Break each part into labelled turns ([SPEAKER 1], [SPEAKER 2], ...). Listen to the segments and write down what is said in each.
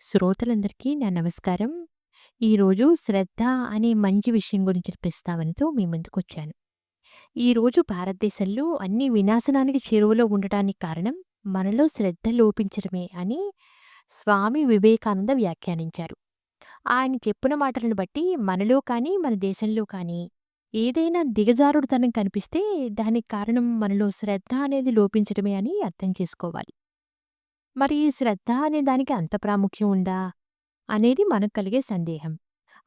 [SPEAKER 1] శ్రోతలందరికీ నా నమస్కారం. ఈరోజు శ్రద్ధ అనే మంచి విషయం గురించి ప్రస్తావనతో మీ ముందుకొచ్చాను. ఈరోజు భారతదేశంలో అన్ని వినాశనానికి చేరువలో ఉండటానికి కారణం మనలో శ్రద్ధ లోపించడమే అని స్వామి వివేకానంద వ్యాఖ్యానించారు. ఆయన చెప్పిన మాటలను బట్టి మనలో కానీ, మన దేశంలో కానీ ఏదైనా దిగజారుడుతనం కనిపిస్తే దానికి కారణం మనలో శ్రద్ధ అనేది లోపించడమే అని అర్థం చేసుకోవాలి. మరి ఈ శ్రద్ధ అనే దానికి అంత ప్రాముఖ్యం ఉందా? అనేది మనకు కలిగే సందేహం.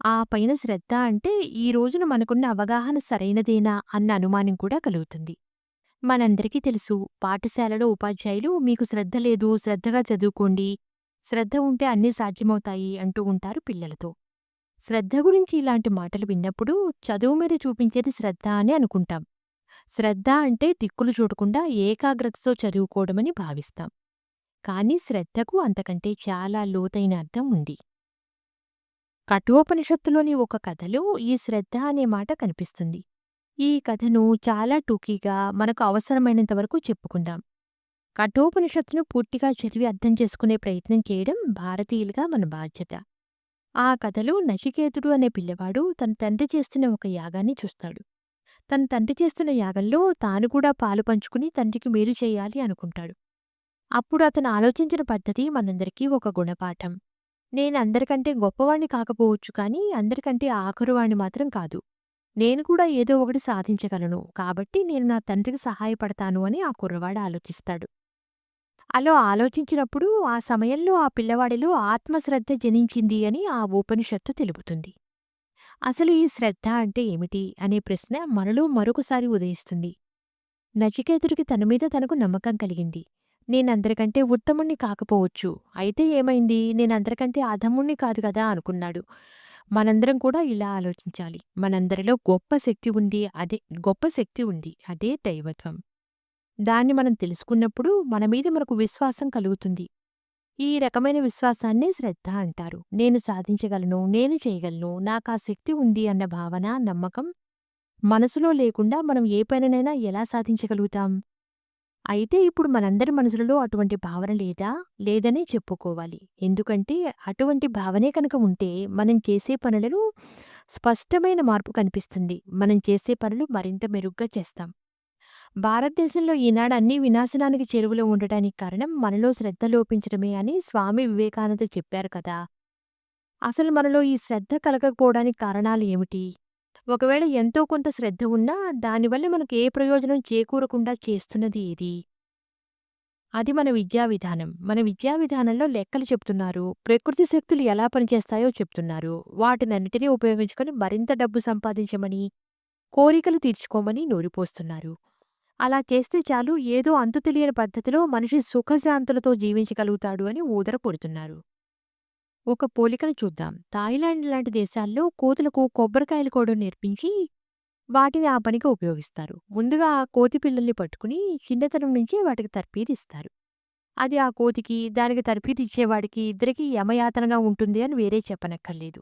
[SPEAKER 1] ఆ పైన శ్రద్ధ అంటే ఈ రోజున మనకున్న అవగాహన సరైనదేనా అన్న అనుమానం కూడా కలుగుతుంది. మనందరికీ తెలుసు పాఠశాలలో ఉపాధ్యాయులు మీకు శ్రద్ధ లేదు, శ్రద్ధగా చదువుకోండి, శ్రద్ధ ఉంటే అన్నీ సాధ్యమవుతాయి అంటూ ఉంటారు పిల్లలతో. శ్రద్ధ గురించి ఇలాంటి మాటలు విన్నప్పుడు చదువు మీద చూపించేది శ్రద్ధ అని అనుకుంటాం. శ్రద్ధ అంటే దిక్కులు చూడకుండా ఏకాగ్రతతో చదువుకోవడమని భావిస్తాం. కాని శ్రద్ధకు అంతకంటే చాలా లోతైన అర్థం ఉంది. కఠోపనిషత్తులోని ఒక కథలో ఈ శ్రద్ధ అనే మాట కనిపిస్తుంది. ఈ కథను చాలా టూకీగా మనకు అవసరమైనంత వరకు చెప్పుకుందాం. కఠోపనిషత్తును పూర్తిగా చదివి అర్థం చేసుకునే ప్రయత్నం చేయడం భారతీయులుగా మన బాధ్యత. ఆ కథలో నచికేతుడు అనే పిల్లవాడు తన తండ్రి చేస్తున్న ఒక యాగాన్ని చూస్తాడు. తన తండ్రి చేస్తున్న యాగంలో తాను కూడా పాలు పంచుకుని తండ్రికి మేలు చేయాలి అనుకుంటాడు. అప్పుడు అతను ఆలోచించిన పద్ధతి మనందరికీ ఒక గుణపాఠం. నేను అందరికంటే గొప్పవాణ్ణి కాకపోవచ్చు కానీ అందరికంటే ఆఖరువాణ్ణి మాత్రం కాదు. నేను కూడా ఏదో ఒకటి సాధించగలను కాబట్టి నేను నా తండ్రికి సహాయపడతాను అని ఆ కుర్రవాడు ఆలోచిస్తాడు. అలా ఆలోచించినప్పుడు ఆ సమయంలో ఆ పిల్లవాడిలో ఆత్మశ్రద్ధ జనించింది అని ఆ ఉపనిషత్తు తెలుపుతుంది. అసలు ఈ శ్రద్ధ అంటే ఏమిటి అనే ప్రశ్న మనలో మరొకసారి ఉదయిస్తుంది. నచికేతుడికి తన మీద తనకు నమ్మకం కలిగింది. నేనందరికంటే ఉత్తముణ్ణి కాకపోవచ్చు. అయితే ఏమైంది? నేనందరికంటే అధముణ్ణి కాదు కదా అనుకున్నాడు. మనందరం కూడా ఇలా ఆలోచించాలి. మనందరిలో గొప్ప శక్తి ఉంది. అదే గొప్ప శక్తి ఉంది. అదే దైవత్వం. దాన్ని మనం తెలుసుకున్నప్పుడు మన మీద మనకు విశ్వాసం కలుగుతుంది. ఈ రకమైన విశ్వాసాన్నే శ్రద్ధ అంటారు. నేను సాధించగలను, నేను చేయగలను, నాకా శక్తి ఉంది అన్న భావన, నమ్మకం మనసులో లేకుండా మనం ఏ పనినైనా ఎలా సాధించగలుగుతాం? అయితే ఇప్పుడు మనందరి మనసులలో అటువంటి భావన లేదా? లేదనే చెప్పుకోవాలి. ఎందుకంటే అటువంటి భావనే కనుక ఉంటే మనం చేసే పనులలో స్పష్టమైన మార్పు కనిపిస్తుంది. మనం చేసే పనులు మరింత మెరుగ్గా చేస్తాం. భారతదేశంలో ఈనాడు అన్నీ వినాశనానికి చేరువలో ఉండటానికి కారణం మనలో శ్రద్ధ లోపించడమే అని స్వామి వివేకానంద చెప్పారు కదా! అసలు మనలో ఈ శ్రద్ధ కలగకపోవడానికి కారణాలు ఏమిటి? ఒకవేళ ఎంతో కొంత శ్రద్ధ ఉన్నా దానివల్ల మనకు ఏ ప్రయోజనం చేకూరకుండా చేస్తున్నది ఏది? అది మన విద్యా విధానం. మన విద్యా విధానంలో లెక్కలు చెప్తున్నారు. ప్రకృతి శక్తులు ఎలా పనిచేస్తాయో చెప్తున్నారు. వాటినన్నిటినీ ఉపయోగించుకొని మరింత డబ్బు సంపాదించమని, కోరికలు తీర్చుకోమని నూరిపోస్తున్నారు. అలా చేస్తే చాలు ఏదో అంతు తెలియని పద్ధతిలో మనిషి సుఖశాంతులతో జీవించగలుగుతాడు అని ఊదర కొడుతున్నారు ఒక పోలికను చూద్దాం. థాయిలాండ్ లాంటి దేశాల్లో కోతులకు కొబ్బరికాయలు కూడా నేర్పించి వాటిని ఆ పనికి ఉపయోగిస్తారు. ముందుగా ఆ కోతి పిల్లల్ని పట్టుకుని చిన్నతనం నుంచే వాటికి తర్ఫీదిస్తారు. అది ఆ కోతికి, దానికి తర్ఫీదిచ్చేవాడికి ఇద్దరికీ యమయాతనగా ఉంటుంది అని వేరే చెప్పనక్కర్లేదు.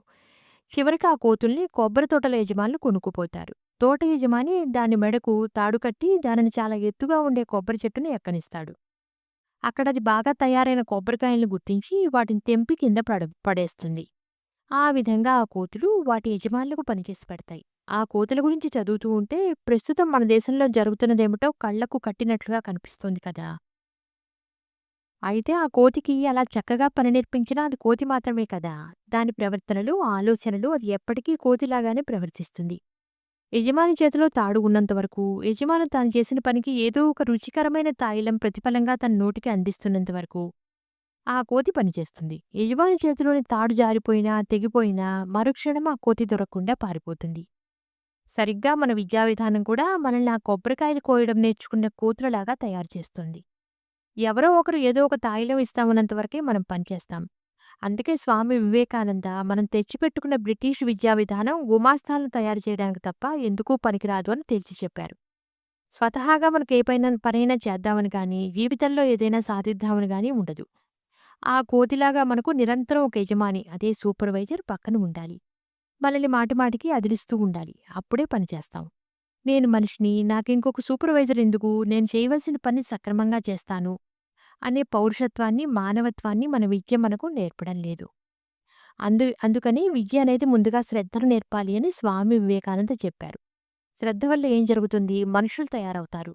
[SPEAKER 1] చివరికి ఆ కోతుల్ని కొబ్బరి తోటల యజమానులు కొనుక్కుపోతారు. తోట యజమాని దాని మెడకు తాడు కట్టి దానిని చాలా ఎత్తుగా ఉండే కొబ్బరి చెట్టును ఎక్కనిస్తాడు. అక్కడ అది బాగా తయారైన కొబ్బరికాయలను గుర్తించి వాటిని తెంపి కింద పడ పడేస్తుంది. ఆ విధంగా ఆ కోతులు వాటి యజమానులకు పనిచేసి పెడతాయి. ఆ కోతుల గురించి చదువుతూ ఉంటే ప్రస్తుతం మన దేశంలో జరుగుతున్నదేమిటో కళ్ళకు కట్టినట్లుగా కనిపిస్తోంది కదా! అయితే ఆ కోతికి అలా చక్కగా పని నేర్పించినా అది కోతి మాత్రమే కదా! దాని ప్రవర్తనలు, ఆలోచనలు అది ఎప్పటికీ కోతిలాగానే ప్రవర్తిస్తుంది. యజమాని చేతిలో తాడు ఉన్నంతవరకు, యజమాని తాను చేసిన పనికి ఏదో ఒక రుచికరమైన తాయిలం ప్రతిఫలంగా తన నోటికి అందిస్తున్నంత వరకు ఆ కోతి పనిచేస్తుంది. యజమాని చేతిలోని తాడు జారిపోయినా, తెగిపోయినా మరుక్షణం ఆ కోతి దొరకకుండా పారిపోతుంది. సరిగ్గా మన విద్యా విధానం కూడా మనల్ని ఆ కొబ్బరికాయలు కోయడం నేర్చుకున్న కూతురలాగా తయారు చేస్తుంది. ఎవరో ఒకరు ఏదో ఒక తాయిలం ఇస్తామన్నంత వరకే మనం పనిచేస్తాం. అందుకే స్వామి వివేకానంద మనం తెచ్చిపెట్టుకున్న బ్రిటిష్ విద్యా విధానం గుమాస్తాలను తయారు చేయడానికి తప్ప ఎందుకూ పనికిరాదు అని తేల్చి చెప్పారు. స్వతహాగా మనకు ఏ పైన పనైనా చేద్దామని కానీ జీవితంలో ఏదైనా సాధిద్దామని కానీ ఉండదు. ఆ కోతిలాగా మనకు నిరంతరం ఒక యజమాని అదే సూపర్వైజర్ పక్కన ఉండాలి. మనల్ని మాటిమాటికి అదిలిస్తూ ఉండాలి. అప్పుడే పనిచేస్తాం నేను మనిషిని, నాకింకొక సూపర్వైజర్ ఎందుకు, నేను చేయవలసిన పని సక్రమంగా చేస్తాను అనే పౌరుషత్వాన్ని, మానవత్వాన్ని మన విద్య మనకు నేర్పడం లేదు. అందు అందుకని విద్య అనేది ముందుగా శ్రద్ధను నేర్పాలి అని స్వామి వివేకానంద చెప్పారు. శ్రద్ధ వల్ల ఏం జరుగుతుంది? మనుషులు తయారవుతారు.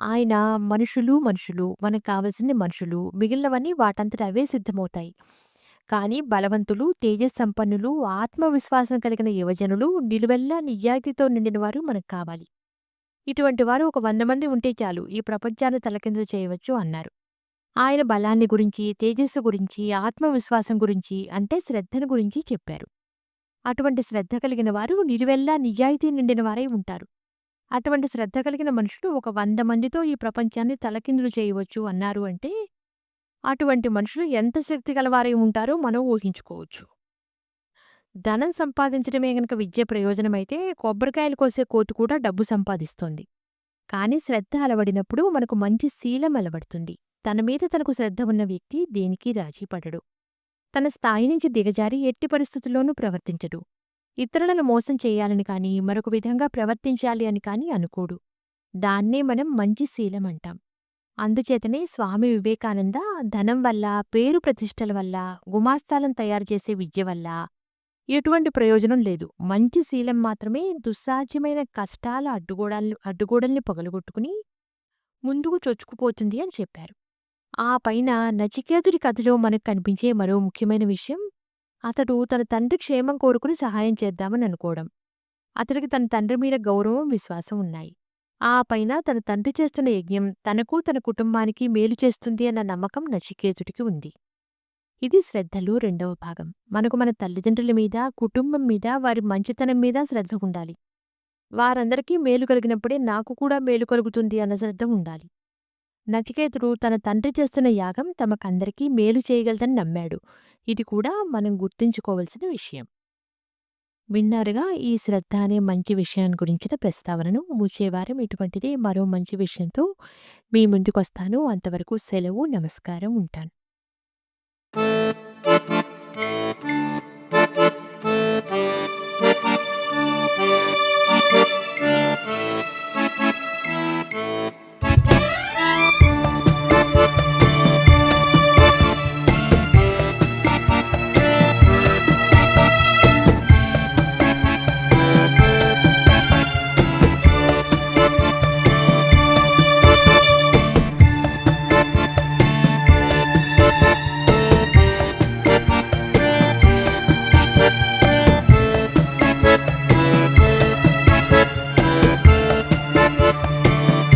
[SPEAKER 1] ఆయన మనుషులు, మనుషులు మనకు కావలసిన మనుషులు. మిగిలినవన్నీ వాటంతట అవే సిద్ధమవుతాయి. కానీ బలవంతులు, తేజస్సంపన్నులు, ఆత్మవిశ్వాసం కలిగిన యువజనులు, నిలువెల్లా నిజాయితీతో నిండినవారు మనకు కావాలి. ఇటువంటి వారు ఒక వంద మంది ఉంటే చాలు ఈ ప్రపంచాన్ని తలకిందులు చేయవచ్చు అన్నారు. ఆయన బలాన్ని గురించి, తేజస్సు గురించి, ఆత్మవిశ్వాసం గురించి అంటే శ్రద్ధను గురించి చెప్పారు. అటువంటి శ్రద్ధ కలిగిన వారు నిలువెల్లా నిజాయితీ నిండిన వారై ఉంటారు. అటువంటి శ్రద్ధ కలిగిన మనుషులు ఒక వంద మందితో ఈ ప్రపంచాన్ని తలకిందులు చేయవచ్చు అన్నారు అంటే అటువంటి మనుషులు ఎంత శక్తి గలవారై ఉంటారో మనం ఊహించుకోవచ్చు. ధనం సంపాదించడమే గనక విద్య ప్రయోజనమైతే కొబ్బరికాయలు కోసే కోతి కూడా డబ్బు సంపాదిస్తోంది. కానీ శ్రద్ధ అలవడినప్పుడు మనకు మంచి శీలం అలవడుతుంది. తన మీద తనకు శ్రద్ధ ఉన్న వ్యక్తి దేనికీ రాజీపడడు. తన స్థాయి నుంచి దిగజారి ఎట్టి పరిస్థితుల్లోనూ ప్రవర్తించడు. ఇతరులను మోసం చేయాలని కానీ, మరొక విధంగా ప్రవర్తించాలి అని కానీ అనుకోడు. దాన్నే మనం మంచి శీలమంటాం. అందుచేతనే స్వామి వివేకానంద ధనం వల్ల, పేరు ప్రతిష్టల వల్ల, గుమాస్తాలను తయారుచేసే విద్య వల్ల ఎటువంటి ప్రయోజనం లేదు. మంచి శీలం మాత్రమే దుస్సాధ్యమైన కష్టాల అడ్డుగోడల్ని అడ్డుగోడల్ని పగలగొట్టుకుని ముందుకు చొచ్చుకుపోతుంది అని చెప్పారు. ఆ పైన నచికేతుడి కథలో మనకు కనిపించే మరో ముఖ్యమైన విషయం అతడు తన తండ్రి క్షేమం కోరుకుని సహాయం చేద్దామని అనుకోవడం. అతడికి తన తండ్రి మీద గౌరవం, విశ్వాసం ఉన్నాయి. ఆ పైన తన తండ్రి చేస్తున్న యజ్ఞం తనకు, తన కుటుంబానికి మేలు చేస్తుంది అన్న నమ్మకం నచికేతుడికి ఉంది. ఇది శ్రద్ధలో రెండవ భాగం. మనకు మన తల్లిదండ్రుల మీద, కుటుంబం మీద, వారి మంచితనం మీద శ్రద్ధ ఉండాలి. వారందరికీ మేలు కలిగినప్పుడే నాకు కూడా మేలు కలుగుతుంది అన్న శ్రద్ధ ఉండాలి. నచికేతుడు తన తండ్రి చేస్తున్న యాగం తమకందరికీ మేలు చేయగలదని నమ్మాడు. ఇది కూడా మనం గుర్తుంచుకోవలసిన విషయం. విన్నారుగా ఈ శ్రద్ధ అనే మంచి విషయాన్ని గురించిన ప్రస్తావనను ముచ్చేవారం ఇటువంటిదే మరో మంచి విషయంతో మీ ముందుకొస్తాను. అంతవరకు సెలవు నమస్కారం ఉంటాను.